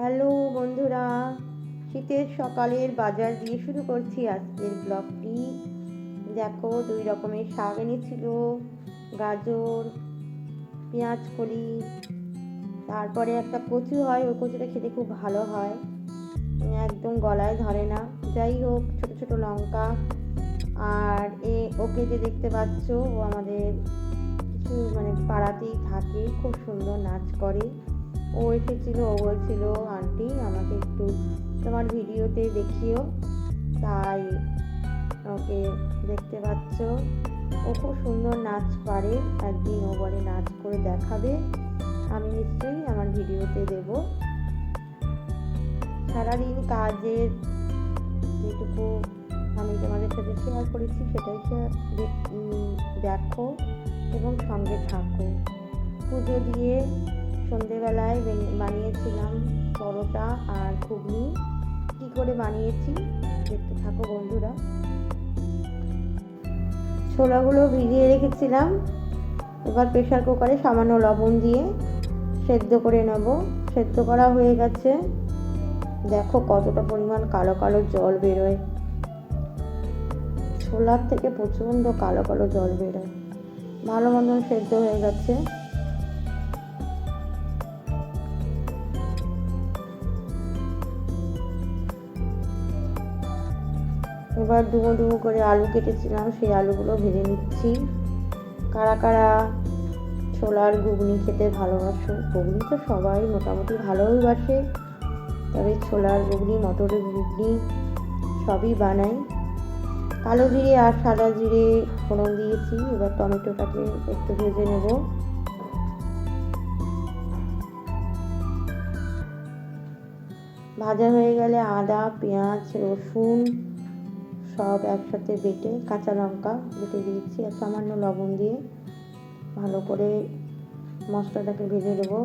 Hello বন্ধুরা, শীতের সকালের বাজার দিয়ে শুরু করছি আজকের ব্লগটি। দেখো, দুই রকমের শাক এনেছিল, গাজর, পেঁয়াজ কলি, তারপরে একটা কচু হয়, ওই কচুটা খেতে খুব ভালো হয়। একদম গলায় ধরে না। যাই হোক, ছোট ছোট লঙ্কা আর এ, ওকে যে দেখতে পাচ্ছ, ও আমাদের কিছু মানে পাড়াতেই থাকে, খুব সুন্দর নাচ করে। ও এসেছিল, ও বলছিল, আন্টি, আমাকে একটু তোমার ভিডিওতে দেখিও। তাই ওকে দেখতে পাচ্ছ। ও খুব সুন্দর নাচ পারে, একদিন ও বলে, নাচ করে দেখাবে, আমি নিশ্চয়ই আমার ভিডিওতে দেব। সারাদিন কাজের যেটুকু আমি তোমাদের সাথে শেয়ার করেছি, সেটাই দেখো এবং সঙ্গে থাকো। পুজো দিয়ে সন্ধেবেলায় বানিয়েছিলাম পরোটা আর ঘুগনি। কী করে বানিয়েছি? দেখতে থাকো বন্ধুরা। ছোলাগুলো ভিজিয়ে রেখেছিলাম। এবার প্রেশার কুকারে সামান্য লবণ দিয়ে সেদ্ধ করে নেব। সেদ্ধ করা হয়ে গেছে। দেখো কতটা পরিমাণ কালো কালো জল বেরোয়। ছোলার থেকে প্রচণ্ড কালো কালো জল বেরোয়। ভালো মতন সেদ্ধ হয়ে গেছে। এবার ডুবো ডুবো করে আলু কেটেছিলাম, সেই আলুগুলো ভেজে নিচ্ছি। কারা কারা ছোলার ঘুগনি খেতে ভালোবাসো, ঘুগনি তো সবাই মোটামুটি ভালোই বাসে, তবে ছোলার ঘুগনি, মটরের ঘুগনি সবই বানাই। কালো জিরে আর সাদা জিরে ফোড়ন দিয়েছি, এবার টমেটোটাকে একটু ভেজে নেব। ভাজা হয়ে গেলে আদা, পেঁয়াজ, রসুন সব একসাথে বেটে কাঁচা লঙ্কা বেটে দিয়েছি আর সামান্য লবণ দিয়ে ভালো করে মশলাটাকে ভেজে দেবো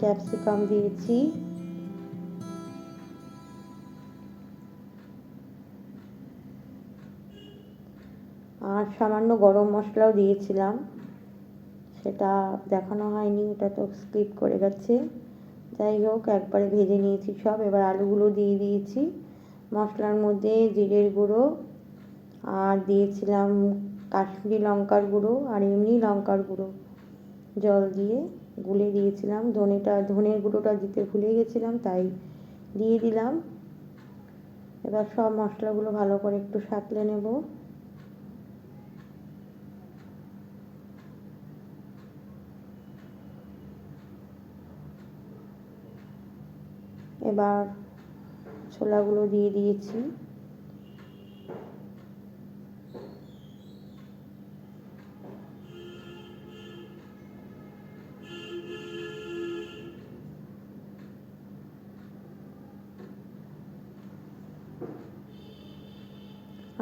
ক্যাপসিকাম দিয়েছি। আর সামান্য গরম মশলাও দিয়েছিলাম। সেটা দেখানো হয়নি, ওটা তো স্কিপ করে গেছে। যাই হোক, একবারে ভেজে নিয়েছি সব। এবার আলুগুলো দিয়ে দিয়েছি। মশলার মধ্যে জিরের গুঁড়ো আর দিয়েছিলাম কাশ্মীরি লঙ্কার গুঁড়ো আর এমনি লঙ্কার গুঁড়ো। জল দিয়ে গুলে দিয়েছিলাম। ধনেটা, ধনের গুঁড়োটা দিতে ভুলে গেছিলাম, তাই দিয়ে দিলাম। এবার সব মশলাগুলো ভালো করে একটু সাঁতলে নেব। এবার ছোলাগুলো দিয়ে দিয়েছি।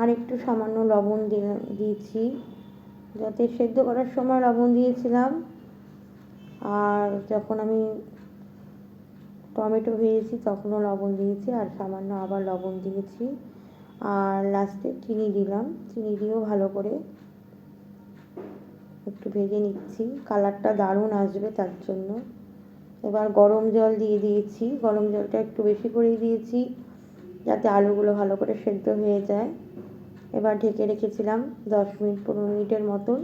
আর একটু সামান্য লবণ দিয়েছি, যাতে সেদ্ধ করার সময় লবণ দিয়েছিলাম। আর যখন আমি টমেটো ভেজেছি, তখনও লবণ দিয়েছি আর সামান্য আবার লবণ দিয়েছি। আর লাস্টে চিনি দিলাম। চিনি দিয়েও ভালো করে একটু ভেজে নিচ্ছি। কালারটা দারুণ আসবে তার জন্য। এবার গরম জল দিয়ে দিয়েছি। গরম জলটা একটু বেশি করেই দিয়েছি যাতে আলুগুলো ভালো করে সেদ্ধ হয়ে যায়। এবার ঢেকে রেখেছিলাম দশ মিনিট, পনেরো মিনিটের মতন।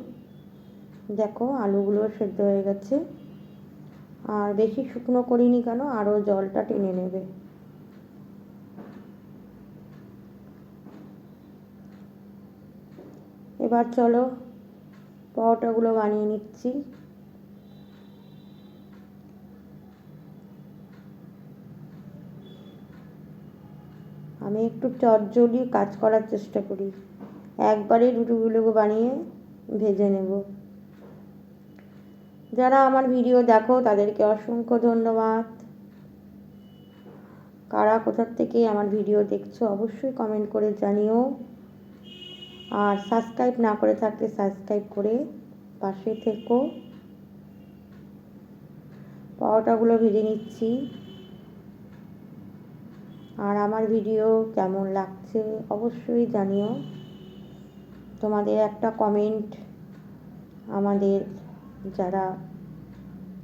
দেখো আলুগুলো সেদ্ধ হয়ে গেছে। আর বেশি শুকনো করিনি কেন? আরও জলটা টেনে নেবে। এবার চলো পরোটাগুলো বানিয়ে নিচ্ছি। আমি একটু চটজলি কাজ করার চেষ্টা করি। একবারে রুটিগুলো বানিয়ে ভেজে নেব। যারা আমার ভিডিও দেখো, তাদেরকে অসংখ্য ধন্যবাদ। কারা কোথার থেকে আমার ভিডিও দেখছ, অবশ্যই কমেন্ট করে জানিও। আর সাবস্ক্রাইব না করে থাকলে সাবস্ক্রাইব করে পাশে থেকো। পরোটাগুলো ভেজে নিচ্ছি। আর আমার ভিডিও কেমন লাগছে, অবশ্যই জানিও। তোমাদের একটা কমেন্ট আমাদের যারা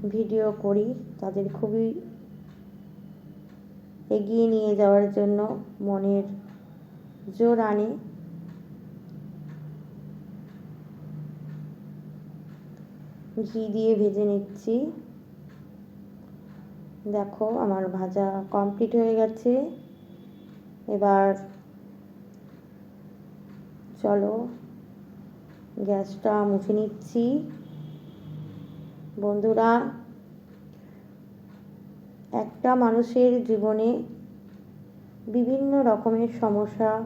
ভিডিও করি, তাদের খুবই এগিয়ে নিয়ে যাওয়ার জন্য মনের জোর আনে। ঘি দিয়ে ভেজে নিচ্ছি। দেখো আমার ভাজা কমপ্লিট হয়ে গেছে। এবার চলো গ্যাসটা মুছে নিচ্ছি। বন্ধুরা, একটা মানুষের জীবনে বিভিন্ন রকমের সমস্যা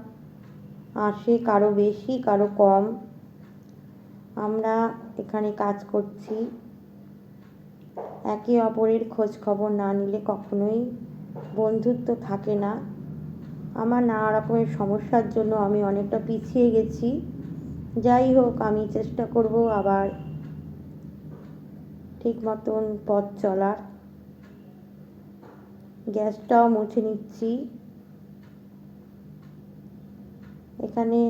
আসে, কারও বেশি, কারও কম। আমরা এখানে কাজ করছি। একে অপরের খোঁজ খবর না নিলে কখনোই বন্ধুত্ব থাকে না। আমার নানা রকমের সমস্যার জন্য আমি অনেকটা পিছিয়ে গেছি। যাই হোক, আমি চেষ্টা করব আবার ঠিক মতন পথ চলার। গ্যাসটাও মুছে নিচ্ছি। এখানে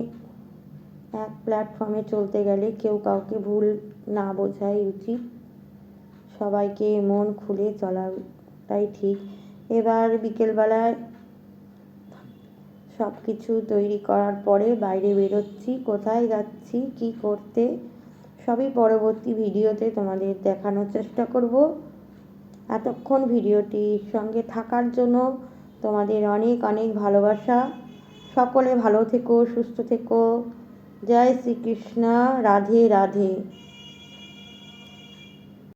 এক প্ল্যাটফর্মে চলতে গেলে কেউ কাউকে ভুল না বোঝাই উচিত। সবাইকে মন খুলে চলাটাই ঠিক। এবার বিকেলবেলায় সব কিছু তৈরি করার পরে বাইরে বেরোচ্ছি। কোথায় যাচ্ছি, কি করতে সবই পরবর্তী ভিডিওতে তোমাদের দেখানোর চেষ্টা করব। এতক্ষণ ভিডিওটির সঙ্গে থাকার জন্য তোমাদের অনেক অনেক ভালোবাসা। সকলে ভালো থেকো, সুস্থ থেকো। জয় শ্রীকৃষ্ণ। রাধে রাধে।